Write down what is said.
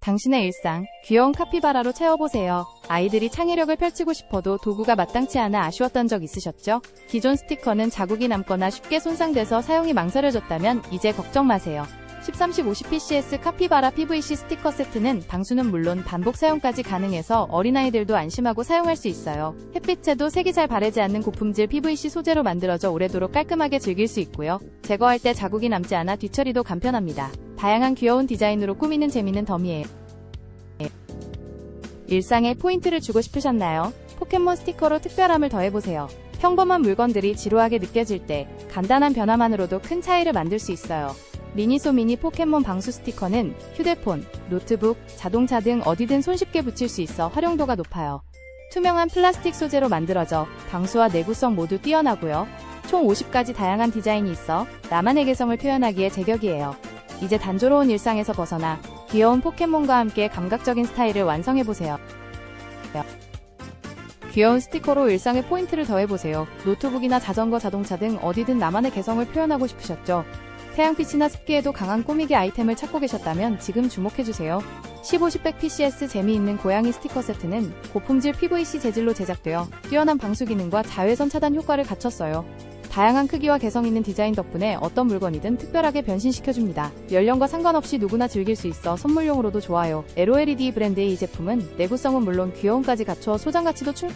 당신의 일상, 귀여운 카피바라로 채워보세요. 아이들이 창의력을 펼치고 싶어도 도구가 마땅치 않아 아쉬웠던 적 있으셨죠? 기존 스티커는 자국이 남거나 쉽게 손상돼서 사용이 망설여졌다면 이제 걱정 마세요. 13, 50 PCS 카피바라 PVC 스티커 세트는 방수는 물론 반복 사용까지 가능해서 어린아이들도 안심하고 사용할 수 있어요. 햇빛에도 색이 잘 바래지 않는 고품질 PVC 소재로 만들어져 오래도록 깔끔하게 즐길 수 있고요. 제거할 때 자국이 남지 않아 뒤처리도 간편합니다. 다양한 귀여운 디자인으로 꾸미는 재미는 덤이에요. 일상에 포인트를 주고 싶으셨나요? 포켓몬 스티커로 특별함을 더해보세요. 평범한 물건들이 지루하게 느껴질 때 간단한 변화만으로도 큰 차이를 만들 수 있어요. 미니소 미니 포켓몬 방수 스티커는 휴대폰, 노트북, 자동차 등 어디든 손쉽게 붙일 수 있어 활용도가 높아요. 투명한 플라스틱 소재로 만들어져 방수와 내구성 모두 뛰어나고요. 총 50가지 다양한 디자인이 있어 나만의 개성을 표현하기에 제격이에요. 이제 단조로운 일상에서 벗어나 귀여운 포켓몬과 함께 감각적인 스타일을 완성해보세요. 귀여운 스티커로 일상에 포인트를 더해보세요. 노트북이나 자전거, 자동차 등 어디든 나만의 개성을 표현하고 싶으셨죠? 태양빛이나 습기에도 강한 꾸미기 아이템을 찾고 계셨다면 지금 주목해주세요. 15-1000 PCS 재미있는 고양이 스티커 세트는 고품질 PVC 재질로 제작되어 뛰어난 방수 기능과 자외선 차단 효과를 갖췄어요. 다양한 크기와 개성 있는 디자인 덕분에 어떤 물건이든 특별하게 변신시켜줍니다. 연령과 상관없이 누구나 즐길 수 있어 선물용으로도 좋아요. LOLED 브랜드의 이 제품은 내구성은 물론 귀여움까지 갖춰 소장 가치도 충...